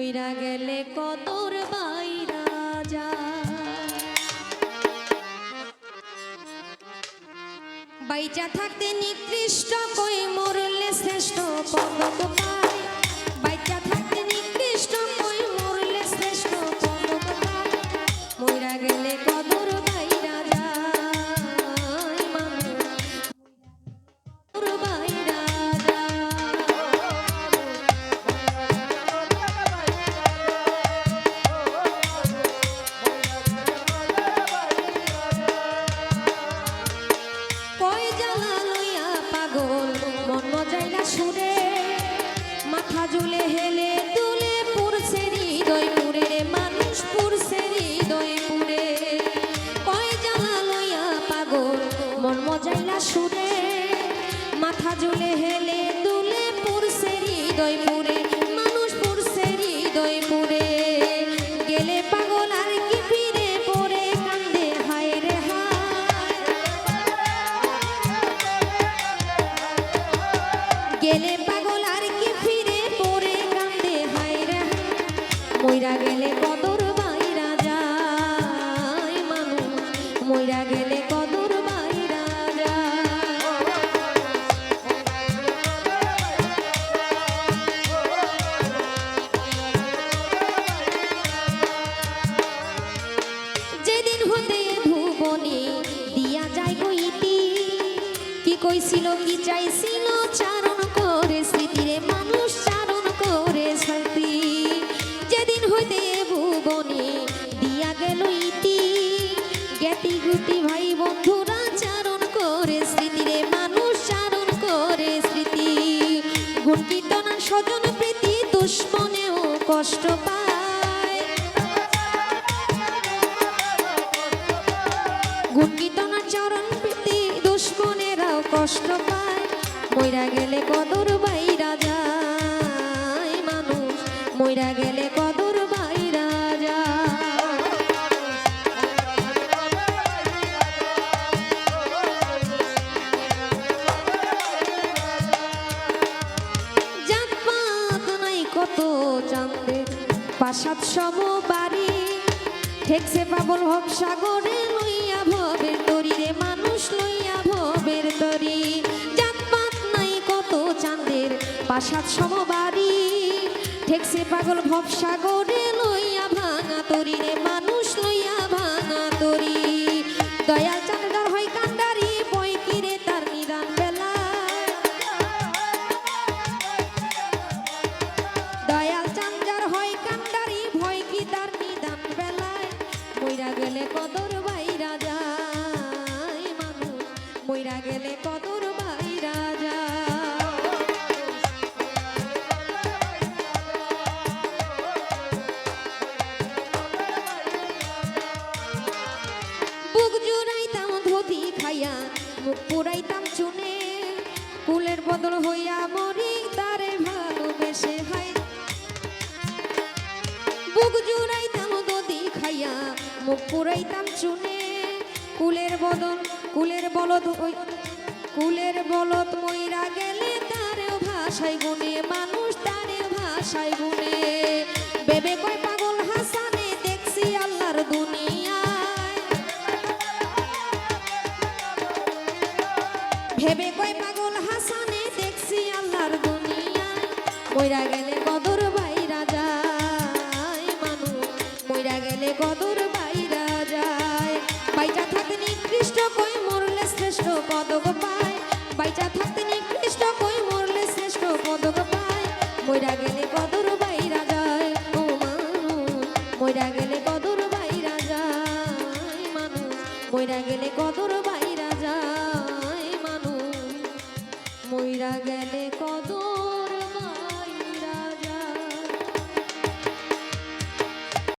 মইরা গেলে কতর বাইরা যা বাইচা থাকতে নিকৃষ্ট কই মরলে শ্রেষ্ঠ পদক পায়। মাথা হেলে তুলে পুরছে হৃদয় পুরে, মানুষ পুরছে হৃদয় পুরে। কই জ্বালা লইয়া পাগল, মন মজাইলা সুরে। মাথা ঝুলে হেলে তুলে পুরছে হৃদয় পুরে, মানুষ পুরছে হৃদয় পুরে। গেলে পাগল আর কি ফিরে পড়ে, কান্দে হায় রে হায়। গেলে কি কইছিল কি চাইছিল চারণ করে স্মৃতিরে মানুষ চারণ করে স্মৃতি যেদিন হইতে ভুবনে দিয়া গেল ইতি, জ্ঞাতি ভাই বন্ধুরা চারণ করে স্মৃতিরে মানুষ চারণ করে স্মৃতি। স্বজন প্রীতি দুশ্মনেও কষ্ট কষ্ট পায়, মইরা গেলে কদর বাইরা যায় মানুষ, মইরা গেলে কদর বাইরা নাই কত চাঁদের পাশাত সম বাড়ি। ঠেকছে পাবল ভব সাগরে লইয়া ভবের তরি রে মানুষ লইয়া চাঁদের পাশাত সম বাড়ি ঠেকছে পাগল ভব সাগরে লইয়া ভাঙা তরি রে, মানুষ লইয়া ভাঙা তরি। দয়াল চাঁদার হয় কান্ডারি, বই তার নিদান বেলা। দয়াল চাঞ্জার হয় কান্ডারি ভয় কি তার নিদান বেলায়? মইরা গেলে কদর মুখ পুরাইতাম চুনে, কুলের বদল হইয়া মরি, তারে ভালোবেসে হায়। বুক জুড়াইতাম দদি খাইয়া, মুখ পুরাইতাম চুনে, কুলের বদল, কুলের বলদ ওই কুলের বলদ মইরা গেলে তারেও ভাষায় গুনে, মানুষ তারেও ভাষায় গুনে। বেবে কয় পাগল হাসানে, দেখছি আল্লাহর দুনিয়ায় ভেবে কয় পাগল হাসানে দেখছি আল্লাহর দুনিয়ায় মইরা গেলে কদর বাইরা যায় মানুষ। মইরা গেলে কদর বাইরা যায়। বাইচা থাকতে নিকৃষ্ট কই মরলে শ্রেষ্ঠ পদক পায়। বাইচা থাকতে নিকৃষ্ট কই মরলে শ্রেষ্ঠ পদক পায়। মইরা গেলে কদর বাইরা যায় ও মানুষ। মইরা গেলে মানুষ গেলে কদর